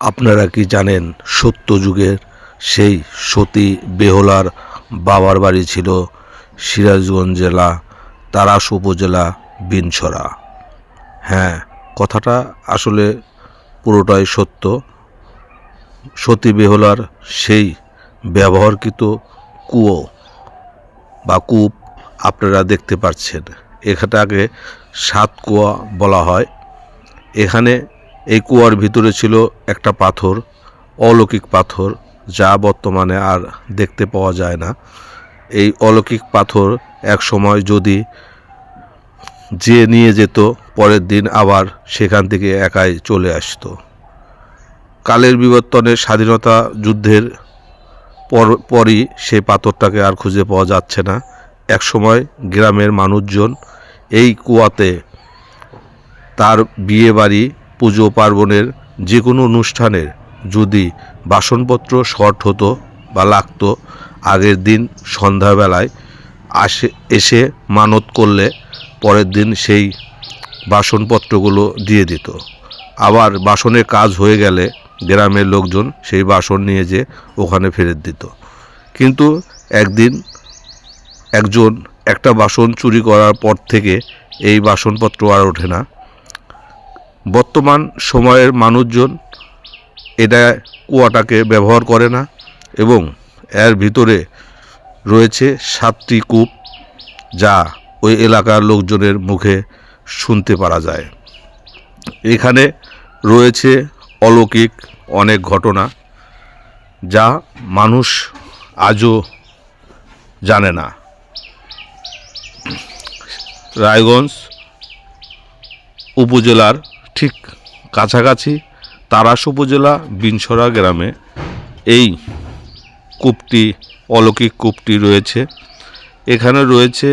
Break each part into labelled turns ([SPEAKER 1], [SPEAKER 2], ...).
[SPEAKER 1] আপনারা কি জানেন সত্য যুগের সেই সতী বেহলার বাবার বাড়ি ছিল সিরাজগঞ্জ জেলা, তারাস উপজেলা, বিনছড়া? হ্যাঁ কথাটা আসলে পুরোটাই সত্য। সতী বেহলার সেই ব্যবহারকৃত কুয়ো বা কূপ আপনারা দেখতে পাচ্ছেন। এখানটাকে সাত কুয়া বলা হয়। এখানে এই কুয়ার ভিতরে ছিল একটা পাথর, অলৌকিক পাথর, যা বর্তমানে আর দেখতে পাওয়া যায় না। এই অলৌকিক পাথর এক সময় যদি যে নিয়ে যেত, পরের দিন আবার সেখান থেকে একাই চলে আসতো। কালের বিবর্তনে স্বাধীনতা যুদ্ধের পর, পরই সেই পাথরটাকে আর খুঁজে পাওয়া যাচ্ছে না। এক সময় গ্রামের মানুষজন এই কুয়াতে তার বিয়ে বাড়ি পুজো পার্বণের যে কোনো অনুষ্ঠানের যদি বাসনপত্র শর্ট হতো বা লাগতো, আগের দিন সন্ধ্যাবেলায় আসে, এসে মানত করলে পরের দিন সেই বাসনপত্রগুলো দিয়ে দিত। আবার বাসনের কাজ হয়ে গেলে গ্রামের লোকজন সেই বাসন নিয়ে যে ওখানে ফেরত দিত। কিন্তু একদিন একজন একটা বাসন চুরি করার পর থেকে এই বাসনপত্র আর ওঠে না। বর্তমান সময়ের মানুষজন এটা কুয়াটাকে ব্যবহার করে না এবং এর ভিতরে রয়েছে সাতটি কূপ যা ওই এলাকার লোকজনের মুখে শুনতে পারা যায়। এখানে রয়েছে অলৌকিক অনেক ঘটনা যা মানুষ আজও জানে না। রায়গঞ্জ উপজেলার ঠিক কাছাকাছি তারাস উপজেলা বিনসরা গ্রামে এই কূপটি, অলৌকিক কূপটি রয়েছে। এখানে রয়েছে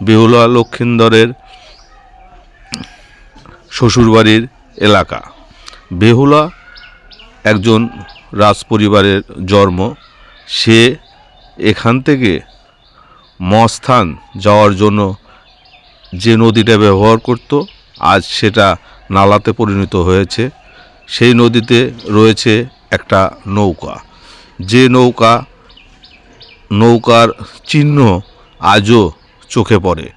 [SPEAKER 1] বেহুলা লক্ষিন্দরের শ্বশুরবাড়ির এলাকা। বেহুলা একজন রাজপরিবারের জন্ম। সে এখান থেকে মস্থান যাওয়ার জন্য যে নদীটা ব্যবহার করত, আজ সেটা নালাতে পরিণত হয়েছে। সেই নদীতে রয়েছে একটা নৌকা। যে নৌকা, নৌকার চিহ্ন আজও চোখে পড়ে।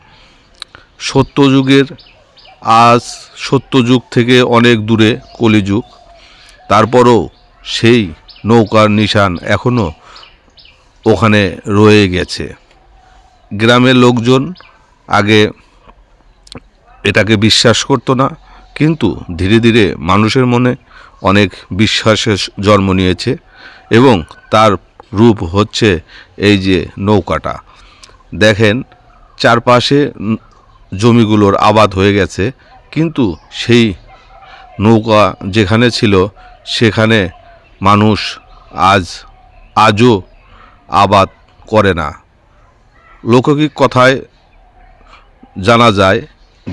[SPEAKER 1] সত্যযুগের, আজ সত্যযুগ থেকে অনেক দূরে কলিযুগ। তারপরও সেই নৌকার নিশান এখনও ওখানে রয়ে গেছে। গ্রামের লোকজন আগে এটাকে বিশ্বাস করতো না। কিন্তু ধীরে ধীরে মানুষের মনে অনেক বিশ্বাসের জন্ম নিয়েছে এবং তার রূপ হচ্ছে এই যে নৌকাটা। দেখেন, চারপাশে জমিগুলোর আবাদ হয়ে গেছে, কিন্তু সেই নৌকা যেখানে ছিল, সেখানে মানুষ আজ, আজও আবাদ করে না। লৌকিক কথায় জানা যায়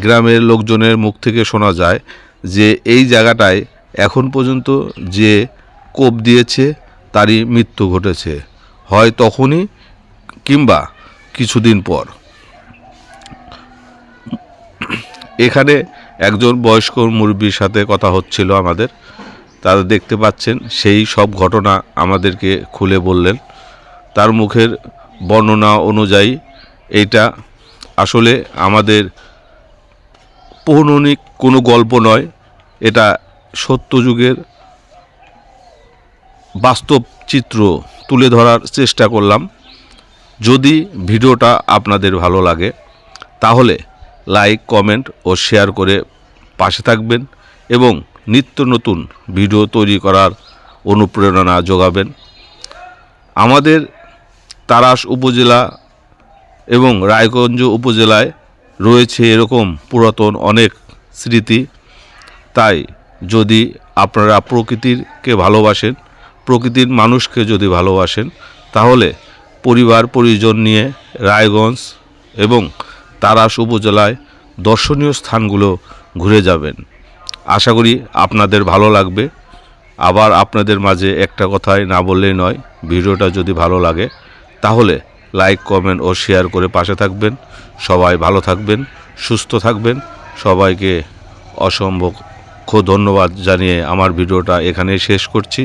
[SPEAKER 1] গ্রামের লোকজনের মুখ থেকে শোনা যায় যে এই জায়গাটায় এখন পর্যন্ত যে কোপ দিয়েছে, তারই মৃত্যু ঘটেছে। হয় তখনই কিংবা কিছুদিন পর। এখানে একজন বয়স্ক মুরব্বীর সাথে কথা হচ্ছিল আমাদের। তারা দেখতে পাচ্ছেন, সেই সব ঘটনা আমাদেরকে খুলে বললেন। তার মুখের বর্ণনা অনুযায়ী, এইটা আসলে আমাদের পৌরাণিক কোনো গল্প নয়, এটা সত্য যুগের বাস্তব চিত্র তুলে ধরার চেষ্টা করলাম। যদি ভিডিওটা আপনাদের ভালো লাগে, তাহলে লাইক, কমেন্ট ও শেয়ার করে পাশে থাকবেন এবং নিত্য নতুন ভিডিও তৈরি করার অনুপ্রেরণা যোগাবেন। আমাদের তারাস উপজেলা এবং রায়গঞ্জ উপজেলায় রয়েছে এরকম পুরাতন অনেক স্মৃতি। তাই যদি আপনারা প্রকৃতিরকে ভালোবাসেন, প্রকৃতির মানুষকে যদি ভালোবাসেন, তাহলে পরিবার, পরিজন নিয়ে রায়গঞ্জ এবং তারাস উপজেলায় দর্শনীয় স্থানগুলো ঘুরে যাবেন। আশা করি আপনাদের ভালো লাগবে। আবার আপনাদের মাঝে একটা কথাই না বললেই নয়, ভিডিওটা যদি ভালো লাগে, তাহলে লাইক, কমেন্ট ও শেয়ার করে পাশে থাকবেন। সবাই ভালো থাকবেন, সুস্থ থাকবেন। সবাইকে অসম্ভব ধন্যবাদ জানিয়ে আমার ভিডিওটা এখানেই শেষ করছি।